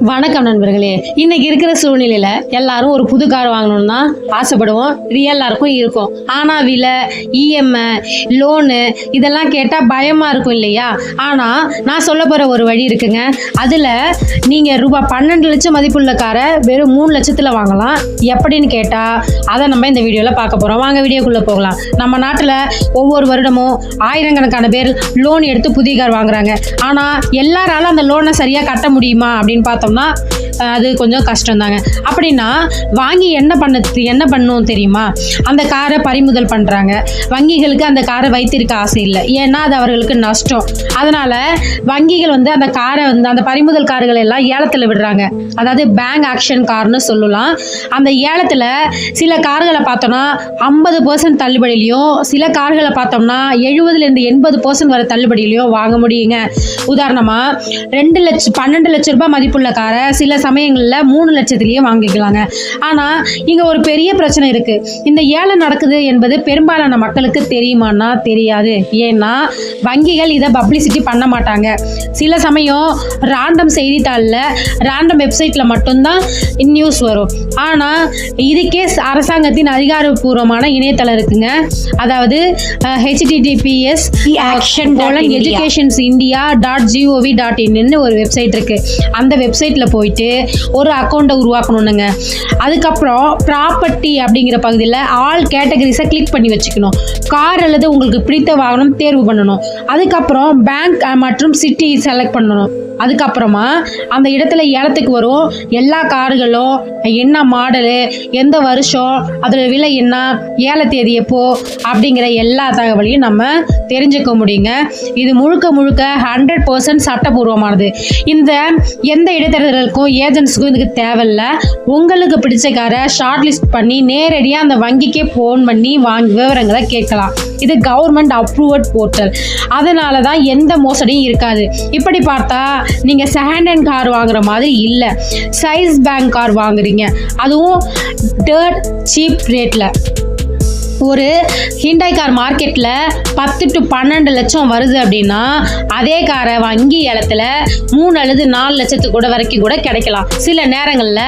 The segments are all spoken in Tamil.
வணக்கம் நண்பர்களே. இன்னைக்கு இருக்கிற சூழ்நிலையில எல்லாரும் ஒரு புது கார் வாங்கணும்னு தான் ஆசைப்படுவோம். இது எல்லாருக்கும் இருக்கும். ஆனா விலை இஎம்ஐ லோனு இதெல்லாம் கேட்டா பயமா இருக்கும் இல்லையா? ஆனா நான் சொல்ல போற ஒரு வழி இருக்குங்க. அதுல நீங்க ரூபாய் பன்னெண்டு லட்சம் மதிப்புள்ள காரை வெறும் மூணு லட்சத்துல வாங்கலாம். எப்படின்னு கேட்டா அதை நம்ம இந்த வீடியோல பார்க்க போறோம். வாங்க வீடியோக்குள்ள போகலாம். நம்ம நாட்டுல ஒவ்வொரு வருடமும் ஆயிரக்கணக்கான பேர் லோன் எடுத்து புதிய கார் வாங்குறாங்க. ஆனா எல்லாராலும் அந்த லோனை சரியா கட்ட முடியுமா அப்படின்னு பார்த்தோம் பார்த்தோம்னா அஹ், அது கொஞ்சம் கஷ்டம் தாங்க அப்படின்னா வாங்கி என்ன பண்ண என்ன பண்ணும் தெரியுமா? அந்த காரை பறிமுதல் பண்ணுறாங்க வங்கிகளுக்கு அந்த காரை வைத்திருக்க ஆசை இல்லை. ஏன்னா அது அவர்களுக்கு நஷ்டம். அதனால் வங்கிகள் வந்து அந்த காரை வந்து அந்த பறிமுதல் கார்கள் எல்லாம் ஏலத்தில் விடுறாங்க. அதாவது பேங்க் ஆக்ஷன் கார்னு சொல்லலாம். அந்த ஏலத்தில் சில கார்களை பார்த்தோம்னா ஐம்பது பர்சன்ட் தள்ளுபடியிலையும் சில கார்களை பார்த்தோம்னா எழுபதுலேருந்து எண்பது பர்சன்ட் வர தள்ளுபடியிலையும் வாங்க முடியுங்க. உதாரணமாக ரெண்டு லட்சம் பன்னெண்டு லட்ச ரூபாய் மதிப்புள்ள காரை சில சமயங்களில் மூணு லட்சத்துலேயே வாங்கிக்கலாங்க. ஆனால் இங்கே ஒரு பெரிய பிரச்சனை இருக்குது இந்த ஏலம் நடக்குது என்பது பெரும்பாலான மக்களுக்கு தெரியுமான்னா தெரியாது. ஏன்னா வங்கிகள் இதை பப்ளிசிட்டி பண்ண மாட்டாங்க. சில சமயம் ராண்டம் செய்தித்தாளில் ராண்டம் வெப்சைட்டில் மட்டும்தான் நியூஸ் வரும். ஆனால் இதுக்கே அரசாங்கத்தின் அதிகாரப்பூர்வமான இணையதளம் இருக்குங்க. அதாவது HTTPS dot colon. Educations India dot GOV dot in ஒரு வெப்சைட் இருக்கு. அந்த வெப்சைட்டில் போயிட்டு ஒரு அக்கௌண்ட்டை உருவாக்கணுங்க அதுக்கப்புறம் ப்ராப்பர்ட்டி அப்படிங்கிற பகுதியில் ஆல் கேட்டகரிஸை கிளிக் பண்ணி வச்சுக்கணும். கார் அல்லது உங்களுக்கு பிடித்த வாகனம் தேர்வு பண்ணணும். அதுக்கப்புறம் பேங்க் மற்றும் சிட்டி செலக்ட் பண்ணணும். அதுக்கப்புறமா அந்த இடத்துல ஏலத்துக்கு வரும். எல்லா கார்களும் என்ன மாடலு எந்த வருஷம் அதோட விலை என்ன ஏல தேதி எப்போ அப்படிங்கிற எல்லா தகவலையும் நம்ம தெரிஞ்சுக்க முடியுங்க. இது முழுக்க முழுக்க ஹண்ட்ரட் பர்சன்ட் சட்டபூர்வமானது இந்த எந்த இடைத்தரகர்களுக்கும் ஏஜென்ட்ஸுக்கும் இதுக்கு தேவையில்ல. உங்களுக்கு பிடிச்ச காரை ஷார்ட் லிஸ்ட் பண்ணி நேரடியாக அந்த வங்கிக்கே ஃபோன் பண்ணி வாங்கி விவரங்களை கேட்கலாம். இது கவர்மெண்ட் அப்ரூவட் போர்ட்டல் அதனால தான் எந்த மோசடியும் இருக்காது. இப்படி பார்த்தா நீங்கள் செகண்ட் ஹேண்ட் கார் வாங்குற மாதிரி இல்லை. சைஸ் பேங்க் கார் வாங்குறீங்க. அதுவும் டேர்ட் சீப் ரேட்டில் ஒரு ஹிண்டாய் கார் மார்க்கெட்டில் பத்து டு பன்னெண்டு லட்சம் வருது அப்படின்னா அதே காரை வங்கி ஏலத்தில் மூணு அல்லது நாலு லட்சத்துக்கு கூட வரைக்கும் கூட கிடைக்கலாம். சில நேரங்களில்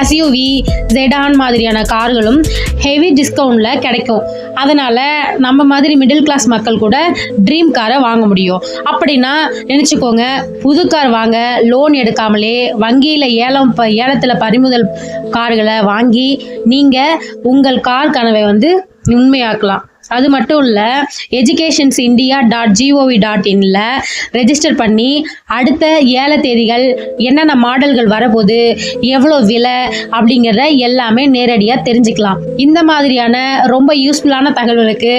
எஸ்யூவி ஜெடான் மாதிரியான கார்களும் ஹெவி டிஸ்கவுண்டில் கிடைக்கும். அதனால் நம்ம மாதிரி மிடில் கிளாஸ் மக்கள் கூட ட்ரீம் காரை வாங்க முடியும். அப்படின்னா நினச்சிக்கோங்க புது கார் வாங்க லோன் எடுக்காமலே வங்கியில் ஏலம் ப ஏலத்தில் பறிமுதல் கார்களை வாங்கி நீங்கள் உங்கள் கார் கனவை வந்து உண்மையாக்கலாம். அது மட்டும் இல்லை educations India dot GOV dot இன்ல register பண்ணி அடுத்த ஏழை தேதிகள் என்னென்ன மாடல்கள் வரப்போகுது எவ்வளோ விலை அப்படிங்கிறத எல்லாமே நேரடியாக தெரிஞ்சுக்கலாம். இந்த மாதிரியான ரொம்ப யூஸ்ஃபுல்லான தகவல்களுக்கு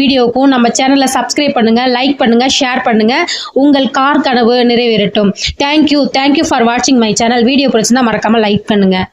வீடியோக்கும் நம்ம சேனலை சப்ஸ்கிரைப் பண்ணுங்கள் லைக் பண்ணுங்கள் ஷேர் பண்ணுங்கள் உங்கள் கார் கனவு நிறைவேறட்டும். Thank you thank you for வாட்சிங் மை சேனல் வீடியோ பிடிச்சிருந்தா மறக்காமல் லைக் பண்ணுங்கள்